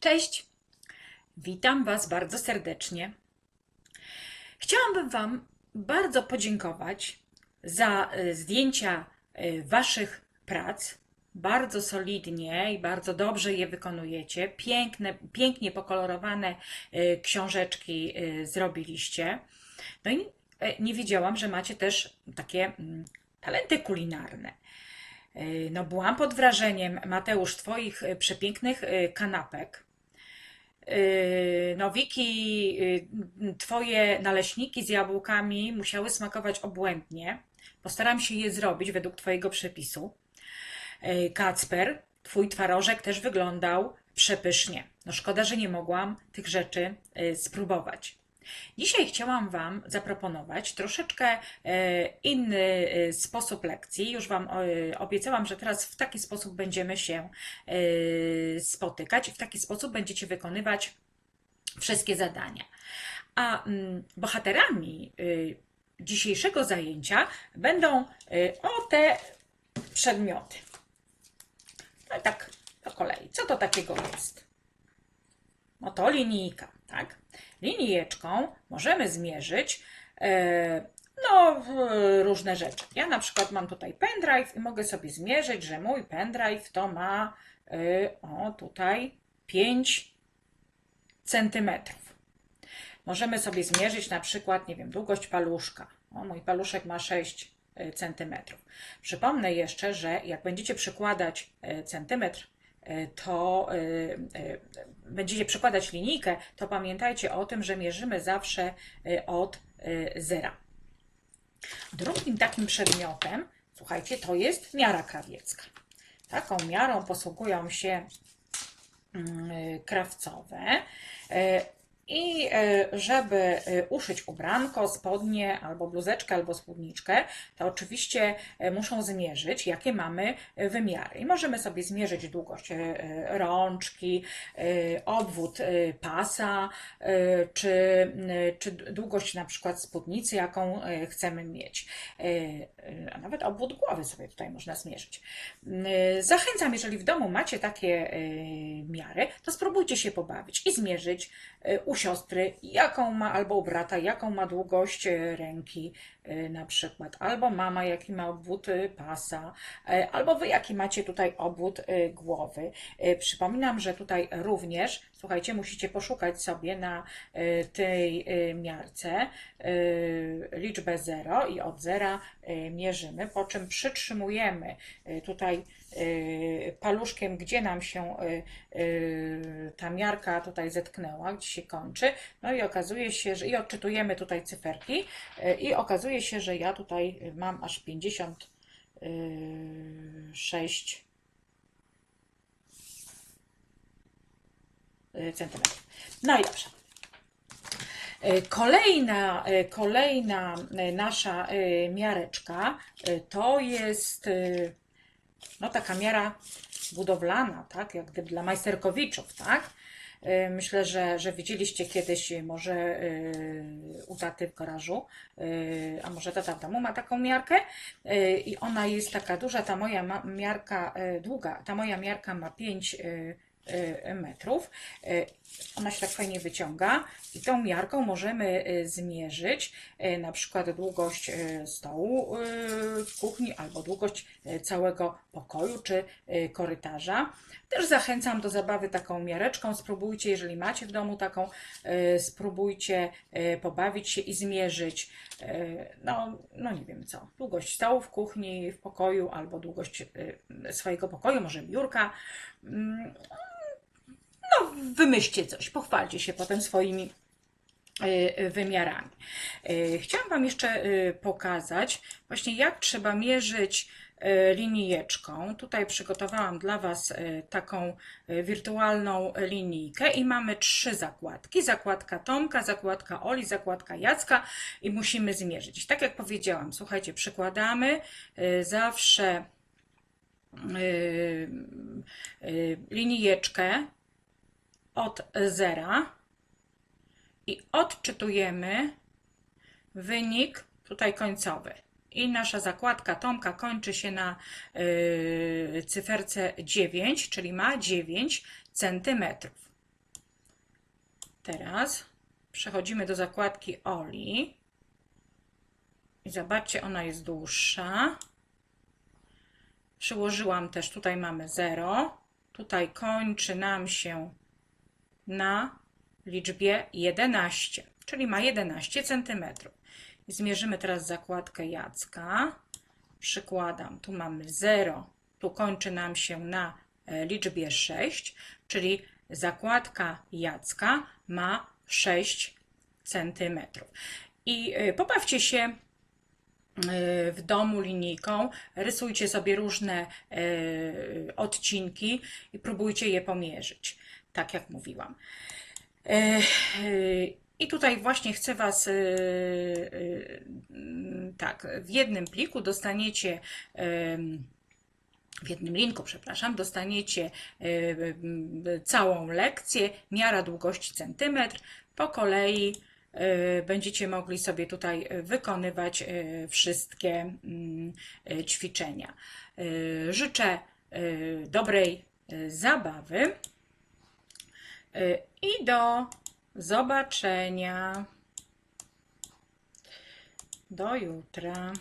Cześć! Witam Was bardzo serdecznie. Chciałabym Wam bardzo podziękować za e, zdjęcia e, Waszych prac. Bardzo solidnie i bardzo dobrze je wykonujecie. Piękne, pięknie pokolorowane e, książeczki zrobiliście. No i nie wiedziałam, że macie też takie mm, talenty kulinarne. No, byłam pod wrażeniem, Mateusz, Twoich przepięknych kanapek. Yy, No, Wiki, yy, Twoje naleśniki z jabłkami musiały smakować obłędnie. Postaram się je zrobić według Twojego przepisu. Yy, Kacper, Twój twarożek też wyglądał przepysznie. No szkoda, że nie mogłam tych rzeczy spróbować. Dzisiaj chciałam Wam zaproponować troszeczkę e, inny e, sposób lekcji. Już Wam e, obiecałam, że teraz w taki sposób będziemy się spotykać i w taki sposób będziecie wykonywać wszystkie zadania. A mm, bohaterami dzisiejszego zajęcia będą o te przedmioty. No i tak po kolei. Co to takiego jest? No to linijka? Linijeczką możemy zmierzyć e, no, różne rzeczy. Ja na przykład mam tutaj pendrive i mogę sobie zmierzyć, że mój pendrive to ma e, o tutaj 5 centymetrów. Możemy sobie zmierzyć na przykład, nie wiem, długość paluszka. O, mój paluszek ma 6 centymetrów. Przypomnę jeszcze, że jak będziecie przykładać e, centymetr, e, to e, e, będziecie przykładać linijkę, to pamiętajcie o tym, że mierzymy zawsze e, od e, zera. Drugim takim przedmiotem, słuchajcie, to jest miara krawiecka. Taką miarą posługują się mm, krawcowe. I e, żeby e, uszyć ubranko, spodnie, albo bluzeczkę, albo spódniczkę, to oczywiście e, muszą zmierzyć, jakie mamy wymiary. I możemy sobie zmierzyć długość rączki, obwód pasa, czy, czy długość na przykład spódnicy, jaką chcemy mieć. A nawet obwód głowy sobie tutaj można zmierzyć. Zachęcam, jeżeli w domu macie takie miary, to spróbujcie się pobawić i zmierzyć e, u siostry, jaką ma, albo u brata, jaką ma długość e, ręki e, na przykład, albo mama, jaki ma obwód e, pasa, albo wy, jaki macie tutaj obwód głowy. Przypominam, że tutaj również, słuchajcie, musicie poszukać sobie na e, tej e, miarce e, liczbę 0 i od zera e, mierzymy, po czym przytrzymujemy tutaj paluszkiem, gdzie nam się ta miarka tutaj zetknęła, gdzie się kończy. No i okazuje się, że i odczytujemy tutaj cyferki i okazuje się, że ja tutaj mam aż 56 centymetrów. No i dobrze. Kolejna, e, kolejna e, nasza e, miareczka to jest no, taka miara budowlana, tak, jak gdyby dla majsterkowiczów, tak? Myślę, że, że widzieliście kiedyś może u taty w garażu, a może tata w domu ma taką miarkę i ona jest taka duża, ta moja miarka długa, ta moja miarka ma 5 metrów. E, Ona się tak fajnie wyciąga i tą miarką możemy e, zmierzyć na przykład długość stołu w kuchni albo długość całego pokoju czy korytarza. Też zachęcam do zabawy taką miareczką. Spróbujcie, jeżeli macie w domu taką, spróbujcie pobawić się i zmierzyć, no, no nie wiem co, długość stołu w kuchni, w pokoju albo długość swojego pokoju, może biurka. No, wymyślcie coś, pochwalcie się potem swoimi y, wymiarami. Y, Chciałam Wam jeszcze y, pokazać właśnie jak trzeba mierzyć y, linijeczką. Tutaj przygotowałam dla Was y, taką y, wirtualną linijkę i mamy trzy zakładki. Zakładka Tomka, zakładka Oli, zakładka Jacka i musimy zmierzyć. Tak jak powiedziałam, słuchajcie, przykładamy y, zawsze y, y, linijeczkę od zera i odczytujemy wynik tutaj końcowy. I nasza zakładka Tomka kończy się na y, cyferce 9, czyli ma 9 centymetrów. Teraz przechodzimy do zakładki Oli. I zobaczcie, ona jest dłuższa. Przyłożyłam też, tutaj mamy 0. Tutaj kończy nam się na liczbie 11, czyli ma 11 cm. Zmierzymy teraz zakładkę Jacka. Przykładam, tu mamy 0, tu kończy nam się na e, liczbie 6, czyli zakładka Jacka ma 6 cm. I e, pobawcie się e, w domu linijką, rysujcie sobie różne odcinki i próbujcie je pomierzyć, tak jak mówiłam. I tutaj właśnie chcę Was, e, mm, tak, w jednym pliku dostaniecie, w jednym linku, przepraszam, dostaniecie m, całą lekcję, miara długości centymetr, po kolei będziecie mogli sobie tutaj wykonywać wszystkie mm, ćwiczenia. Życzę dobrej zabawy i do zobaczenia. Do jutra.